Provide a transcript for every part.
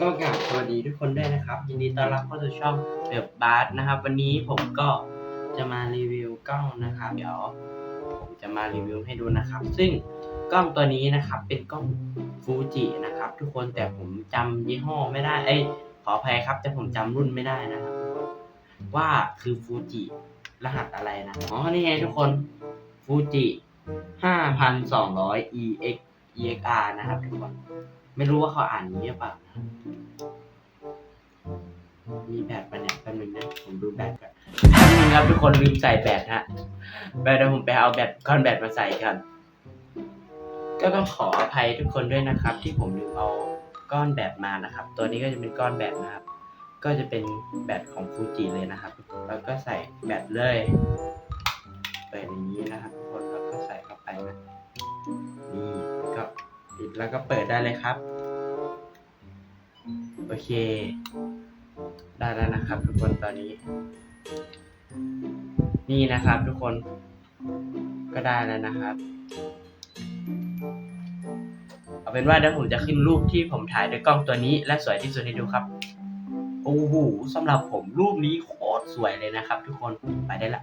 ก็กราบสวัสดีทุกคนด้วยนะครับ ยินดีต้อนรับเข้าสู่ช่องเดอะบาร์นะครับ วันนี้ผมก็จะมารีวิวกล้องนะครับ เดี๋ยวผมจะมารีวิวให้ดูนะครับ ซึ่งกล้องตัวนี้นะครับเป็นกล้องฟูจินะครับ ทุกคนแต่ผมจำยี่ห้อไม่ได้เอ้ยขออภัยครับแต่ผมจำรุ่นไม่ได้นะครับ ว่าคือฟูจิรหัสอะไรนะอ๋อนี่ไงทุกคนฟูจิ5,200 EX EXR นะครับทุกคน ไม่รู้ว่าเขาอ่านงนี้หรือเปล่านะมีแบตปะเนี่ยแป๊บนึงนะผมดูแบตก่อนแป๊บนึงครับทุกคนลืมใส่แบตฮะไปเดี๋ยวผมไปเอาแบตก้อนแบตมาใส่กัน ก็ต้องขออภัยทุกคนด้วยนะครับ ที่ผมลืมเอาก้อนแบตมานะครับ ตัวนี้ก็จะเป็นก้อนแบตนะครับ ก็จะเป็นแบตของฟูจิเลยนะครับ แล้วก็ใส่แบตเลยเปิดอย่างนี้นะครับ แล้วก็เปิดได้เลยครับ โอเค ได้แล้วนะครับทุกคนตอนนี้ นี่นะครับทุกคนก็ได้แล้วนะครับ เอาเป็นว่าเดี๋ยวผมจะขึ้นรูปที่ผมถ่ายด้วยกล้องตัวนี้ และสวยที่สุดให้ดูครับโอ้โหสำหรับผมรูปนี้โคตรสวยเลยนะครับ ทุกคนไปได้ละ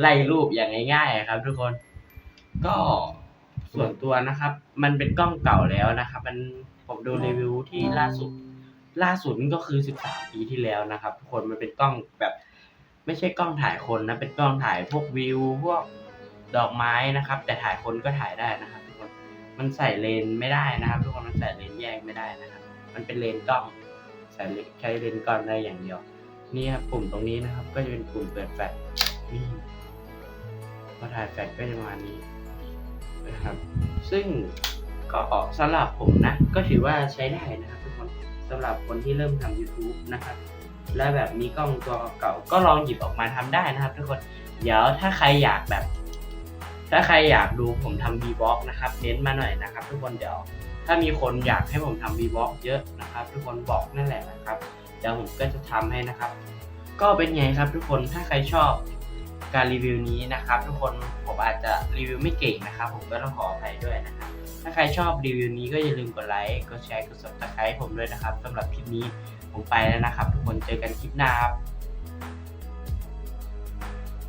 ไล่รูปอย่างง่ายๆครับ ทุกคน ก็ ส่วนตัวนะครับ มันเป็นกล้องเก่าแล้วนะครับ มันผมดูรีวิวที่ล่าสุด ล่าสุดนี่ก็คือ13ปีที่แล้วนะครับทุกคนมันเป็นกล้องแบบ ไม่ใช่กล้องถ่ายคนนะ เป็นกล้องถ่ายพวกวิวพวกดอกไม้นะครับ แต่ถ่ายคนก็ถ่ายได้นะครับทุกคนมันใส่เลนส์ไม่ได้นะครับ ทุกคนมันใส่เลนส์แยกไม่ได้นะครับ มันเป็นเลนส์กล้องใส่ใช้เลนส์กล้องได้อย่างเดียวนี่ครับปุ่มตรงนี้นะครับ ก็จะเป็นปุ่มเปิดแฟลชนี่พอถ่ายแฟลชก็จะประมาณนี้ นะครับ ซึ่งก็สำหรับผมนะ ก็ถือว่าใช้ได้นะครับทุกคนสำหรับคนที่เริ่มทำ YouTube นะครับ และแบบมีกล้องตัวเก่าก็ลองหยิบออกมาทำได้นะครับ ทุกคน เดี๋ยวถ้าใครอยากแบบ ถ้าใครอยากดูผมทำ v b o x นะครับเน้นมาหน่อยนะครับ ทุกคนเดี๋ยว ถ้ามีคนอยากให้ผมทำ v b o x เยอะนะครับ ทุกคนบอกนั่นแหละนะครับเดี๋ยวผมก็จะทำให้นะครับ ก็เป็นไงครับทุกคนถ้าใครชอบ การรีวิวนี้นะครับ ทุกคนผมอาจจะรีวิวไม่เก่งนะครับ ผมก็ต้องขออภัยด้วยนะครับถ้าใครชอบรีวิวนี้ก็อย่าลืมกดไลค์กดแชร์กด subscribe ผมด้วยนะครับสำหรับคลิปนี้ผมไปแล้วนะครับ ทุกคนเจอกันคลิปหน้าครับ